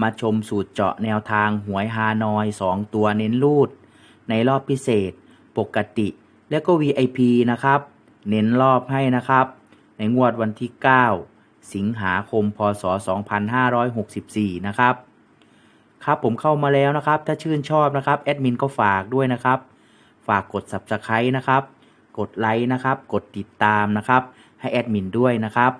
มาชมสูตรเจาะแนวทางหวยฮานอย 2 ตัวเน้นรูด ในรอบพิเศษ ปกติ และก็ VIP นะครับ เน้นรอบให้นะครับ ในงวดวันที่ 9 สิงหาคม พศ 2564 นะครับ ครับผมเข้ามาแล้วนะครับ ถ้าชื่นชอบนะครับ แอดมินก็ฝากด้วยนะครับ ฝากกด Subscribe นะครับ กดไลค์นะครับ กดติดตามนะครับ ให้แอดมินด้วยนะครับ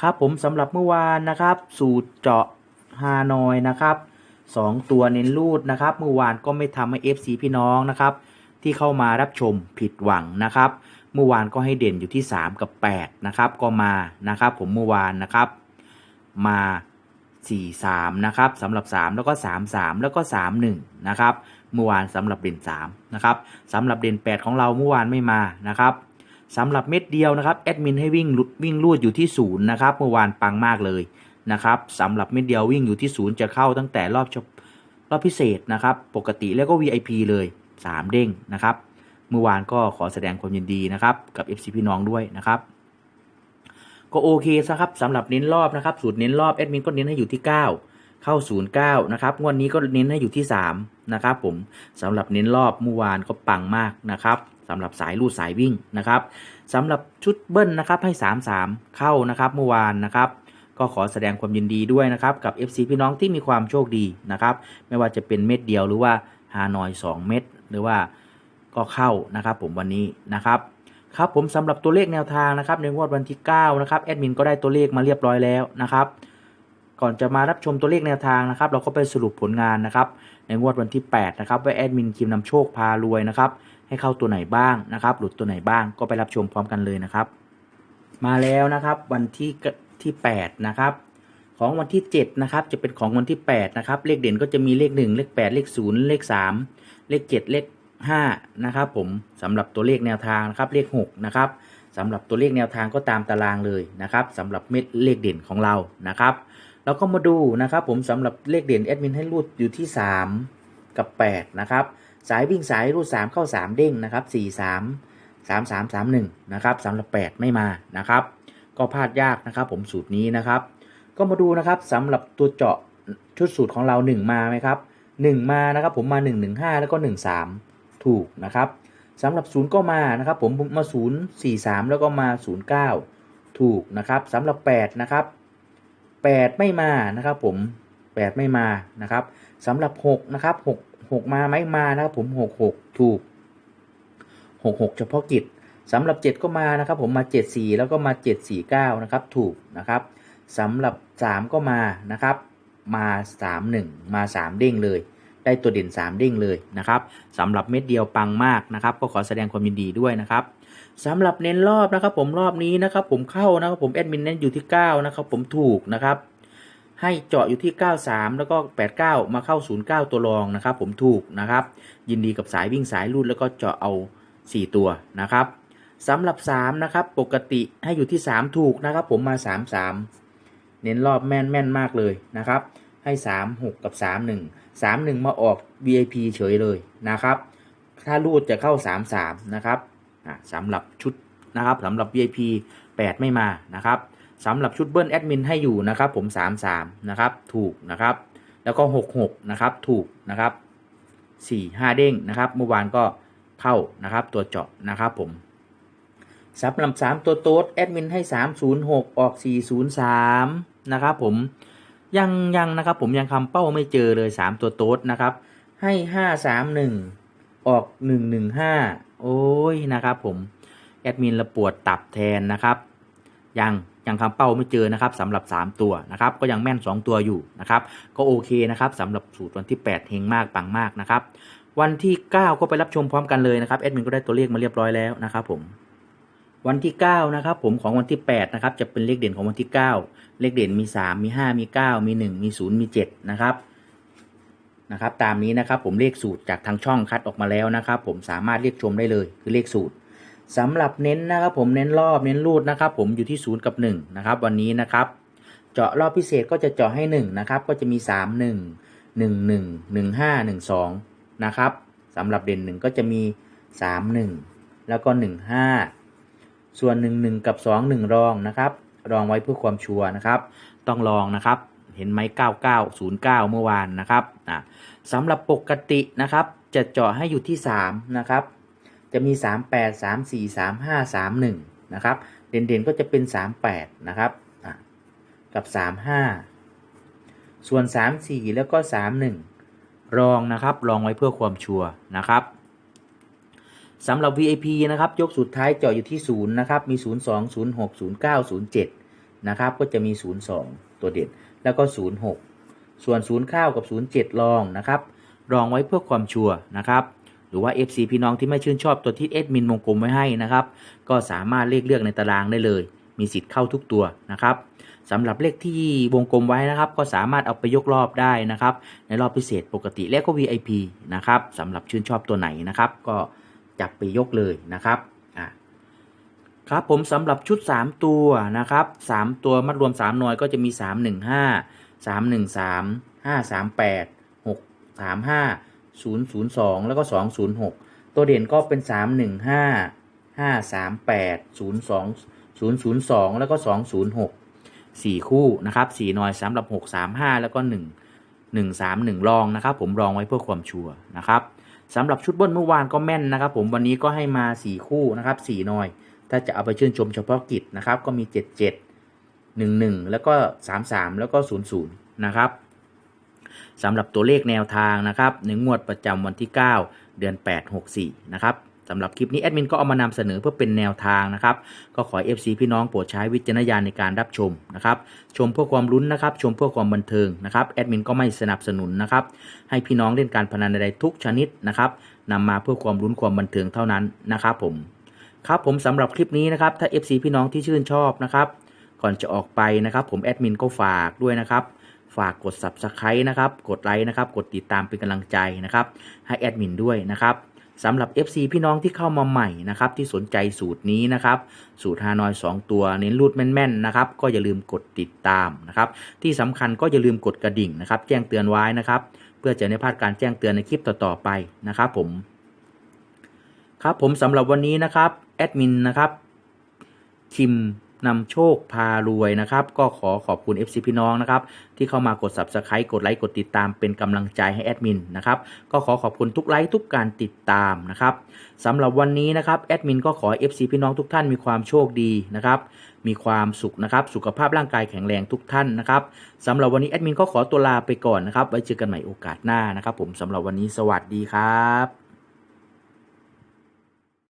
ครับผมสำหรับเมื่อวานนะครับ สูตรเจาะ ฮานอยนะครับสองตัวเน้นรูดนะครับเมื่อวานก็ไม่ทำให้ FC พี่น้องนะครับ ที่เข้ามารับชมผิดหวังนะครับ เมื่อวานก็ให้เด่นอยู่ที่ 3 กับ 8 นะครับ ก็มานะครับ ผมเมื่อวานนะครับ มา 4 3 นะครับสำหรับ 3 แล้วก็ 3 3 แล้วก็ 3 1 นะครับเมื่อวานสำหรับเด่น3นะครับสำหรับเด่น 8 ของเราเมื่อวานไม่มานะครับสำหรับเม็ดเดียวนะครับแอดมินให้วิ่งลุวิ่งลูดอยู่ที่ศูนย์นะครับเมื่อวานปังมากเลย นะครับสำหรับเม็ดเดียววิ่งอยู่ที่ศูนย์จะเข้าตั้งแต่รอบเฉพรอบพิเศษนะครับ ปกติแล้วก็ VIP เลย 3 เด้งนะครับ เมื่อวานก็ขอแสดงความยินดีนะครับ กับ FC พี่น้องด้วยนะครับ ก็โอเคซะครับสำหรับเน้นรอบนะครับ สูตรเน้นรอบแอดมินก็เน้นให้อยู่ที่ 9 เข้า 09 นะครับงวดนี้ก็เน้นให้อยู่ที่ 3 นะครับผมสำหรับเน้นรอบเมื่อวานก็ปังมากนะครับสำหรับสายลูดสายวิ่งนะครับสำหรับชุดเบิ้ลนะครับให้ 3-3 เข้านะครับเมื่อวานนะครับ ก็ขอแสดงความยินดีด้วยนะครับกับ FC พี่น้องที่มีความโชคดีนะครับไม่ว่าจะเป็นเม็ดเดียวหรือว่าฮานอย 2 เม็ดหรือว่าก็เข้านะครับผมวันนี้นะครับครับผมสำหรับตัวเลขแนวทางนะครับในงวดวันที่9นะครับแอดมินก็ได้ตัวเลขมาเรียบร้อยแล้วนะครับก่อนจะมารับชมตัวเลขแนวทางนะครับ เราก็ไปสรุปผลงานนะครับ ในงวดวันที่8นะครับว่าแอดมินคิมนำโชคพารวยนะครับให้เข้าตัวไหนบ้างนะครับ หลุดตัวไหนบ้างก็ไปรับชมพร้อมกันเลยนะครับ มาแล้วนะครับวันที่ ที่ 8 นะครับ ของวันที่ 7 นะครับ จะเป็นของวันที่ 8 นะครับ เลขเด่นก็จะมีเลข 1 เลข 8 เลข 0 เลข 3 เลข 7 เลข 5 นะครับผมสำหรับตัวเลขแนวทางนะครับ เลข 6 นะครับสำหรับตัวเลขแนวทางก็ตามตารางเลยนะครับสำหรับเม็ดเลขเด่นของเรานะครับเราก็มาดูนะครับผมสำหรับเลขเด่นแอดมินให้รูดอยู่ที่ 3 กับ 8 นะครับ สายวิ่งสายรูด 3 เข้า 3 เด้งนะครับ 4 3 3 3 3 1 นะครับสำหรับ 8 ไม่มานะครับ ก็พลาดยากนะครับ ผมสูตรนี้นะครับ ก็มาดูนะครับสำหรับตัวเจาะชุดสูตรของเรา 1 มาไหมครับ 1 มานะครับผมมา 1 1 5 แล้วก็ 1 3 ถูกนะครับสำหรับ 0 ก็มานะครับ ผมมา 0 4 3 แล้วก็มา 0 9 ถูกนะครับสำหรับ 8 นะครับ 8 ไม่มานะครับ ผม 8 ไม่มานะครับสำหรับ 6 นะครับ 6 6 มาไหมมานะครับผม 6 6 ถูก 6 6 เฉพาะกิจ สำหรับ 7 ก็มานะครับผมมา 7 4 แล้วก็มา 7 4 9 นะครับถูกนะครับสำหรับ 3 ก็มานะครับมา 3 1 มา 3 เด้งเลย ได้ตัวเด่น 3 เด้งเลยนะครับสำหรับเม็ดเดียวปังมากนะครับ ก็ขอแสดงความยินดีด้วยนะครับสำหรับเน้นรอบนะครับผมรอบนี้นะครับผมเข้านะครับผมแอดมินเน้นอยู่ที่9นะครับผมถูกนะครับให้เจาะอยู่ที่ 93 แล้วก็ 89 มาเข้า 09 ตัวรองนะครับผมถูกนะครับยินดีกับสายวิ่งสายรูดแล้วก็เจาะเอา 4 ตัวนะครับ สำหรับ 3 นะครับ ปกติให้อยู่ที่ 3 ถูกนะครับ ผมมา 3 3 เน้นรอบแม่นแม่นมากเลยนะครับ ให้ 3 6 กับ 3 1 3 1 มาออก VIP เฉยเลยนะครับ ถ้ารูดจะเข้า 3 3 นะครับสำหรับชุดนะครับสำหรับ VIP 8 ไม่มานะครับสำหรับชุดเบิ้ลแอดมินให้อยู่นะครับ ผม 3 3 นะครับถูกนะครับ แล้วก็ 6 6 นะครับถูกนะครับ 4 5 เด้งนะครับ เมื่อวานก็เข้านะครับตัวเจาะนะครับผม สำหรับ3ตัวโต๊ดแอดมินให้306ออก403นะครับผมยังยังนะครับผมยังคำเป้าไม่เจอเลย3ตัวโต๊ดนะครับ ให้531ออก115โอ้ยนะครับผมแอดมินระปวดตับแทนนะครับ ยังยังคำเป้าไม่เจอนะครับสำหรับ 3 ตัวนะครับก็ยังแม่น 2 ตัวอยู่นะครับก็โอเคนะครับสำหรับสูตรวันที่ 8 เฮงมากปังมากนะครับวันที่ 9 ก็ไปรับชมพร้อมกันเลยนะครับแอดมินก็ได้ตัวเลขมาเรียบร้อยแล้วนะครับผม วันที่ 9 นะครับผมของวันที่ 8 นะครับ จะเป็นเลขเด่นของวันที่ 9 เลขเด่นมี 3 มี 5 มี 9 มี 1 มี 0 มี 7 นะครับนะครับ ตามนี้นะครับผมเลขสูตรจากทางช่องคัดออกมาแล้วนะครับ ผมสามารถเรียกชมได้เลยคือเลขสูตรสำหรับเน้นนะครับผมเน้นรอบเน้นรูดนะครับ ผมอยู่ที่ศูนย์กับ 1 นะครับ วันนี้นะครับ เจาะรอบพิเศษก็จะเจาะให้ 1 นะครับ ก็จะมี 3 1 1 1 1 5 1 2 นะครับสำหรับเด่น 1 ก็จะมี 3 1 แล้วก็ 1 5 ส่วน 1 1 กับ 2 1 รองนะครับ รองไว้เพื่อความชัวร์นะครับ ต้องลองนะครับ เห็นไหม9909 เมื่อวานนะครับอะสำหรับปกตินะครับ จะเจาะให้อยู่ที่ 3 นะครับ จะมี 38 34 35 31 นะครับ เด่นๆก็จะเป็น 38 นะครับอะกับ 35 ส่วน 34 แล้วก็ 31 รองนะครับ รองไว้เพื่อความชัวร์นะครับ สำหรับ VIP นะครับ ยกสุดท้ายเจาะอยู่ที่0นะครับ มี 02 06 09 07 นะครับ ก็จะมี 02 ตัวเด่น แล้วก็ 06 ส่วน 09 กับ 07 รองนะครับ รองไว้เพื่อความชัวร์นะครับ หรือว่า FC พี่น้องที่ไม่ชื่นชอบตัวที่เอดมินวงกลมไว้ให้นะครับ ก็สามารถเลือกเลือกในตารางได้เลย มีสิทธิ์เข้าทุกตัวนะครับสำหรับเลขที่วงกลมไว้นะครับ ก็สามารถเอาไปยกรอบได้นะครับ ในรอบพิเศษปกติและก็ VIP นะครับสำหรับชื่นชอบตัวไหนนะครับ ก็ จับไปยกเลยนะครับอะครับผมสำหรับชุด 3 ตัวนะครับ 3 ตัวมัดรวม 3 หน่วยก็จะมี 3 1 5 3 1 3 5 3 8 6 3 5 0 0 2 แล้วก็ 2 0 6 ตัวเด่นก็เป็น 3 1 5 5 3 8 0 2 0 0 2 แล้วก็ 2 0 6 4 คู่นะครับ4หน่วยสำหรับ 6 3 5 แล้วก็ 1 1 3 1 รองนะครับ ผมรองไว้เพื่อความชัวร์นะครับ สำหรับชุดบิ้ลเมื่อวานก็แม่นนะครับ ผมวันนี้ก็ให้มา 4 คู่นะครับ4หน่อย ถ้าจะเอาไปชื่นชมเฉพาะกิจนะครับ ก็มี 77 11 แล้วก็ 33 แล้วก็ 00 นะครับสำหรับตัวเลขแนวทางนะครับในงวดประจำวันที่ 9 เดือน 8 64 นะครับ สำหรับคลิปนี้แอดมินก็เอามานำเสนอเพื่อเป็นแนวทางนะครับ ก็ขอ FC พี่น้องโปรดใช้วิจารณญาณในการรับชมนะครับ ชมเพื่อความลุ้นนะครับ ชมเพื่อความบันเทิงนะครับแอดมินก็ไม่สนับสนุนนะครับ ให้พี่น้องเล่นการพนันใดๆทุกชนิดนะครับนำมาเพื่อความลุ้นความบันเทิงเท่านั้นนะครับผมครับผมสำหรับคลิปนี้นะครับถ้า FC พี่น้องที่ชื่นชอบนะครับ ก่อนจะออกไปนะครับ ผมแอดมินก็ฝากด้วยนะครับฝากกด Subscribe นะครับ กดไลค์นะครับ กดติดตามเป็นกำลังใจนะครับ ให้แอดมินด้วยนะครับ สำหรับ FC พี่น้องที่เข้ามาใหม่นะครับที่สนใจสูตรนี้นะครับ สูตรฮานอย 2 ตัวเน้นรูดแม่นๆนะครับก็อย่าลืมกดติดตามนะครับที่สำคัญก็อย่าลืมกดกระดิ่งนะครับ แจ้งเตือนไว้นะครับ เพื่อจะไม่พลาดการแจ้งเตือนในคลิปต่อๆไปนะครับผมครับผมสำหรับวันนี้นะครับแอดมินนะครับคิม นำโชคพารวยนะครับ ก็ขอขอบคุณ FC พี่น้องนะครับ ที่เข้ามากด Subscribe กดไลค์กดติดตามเป็นกำลังใจให้แอดมินนะครับ ก็ขอขอบคุณทุกไลค์ทุกการติดตามนะครับสำหรับวันนี้นะครับแอดมินก็ขอ FC พี่น้องทุกท่านมีความโชคดีนะครับ มีความสุขนะครับ สุขภาพร่างกายแข็งแรงทุกท่านนะครับสำหรับวันนี้แอดมินก็ขอตัวลาไปก่อนนะครับ ไว้เจอกันใหม่โอกาสหน้านะครับ ผมสำหรับวันนี้สวัสดีครับ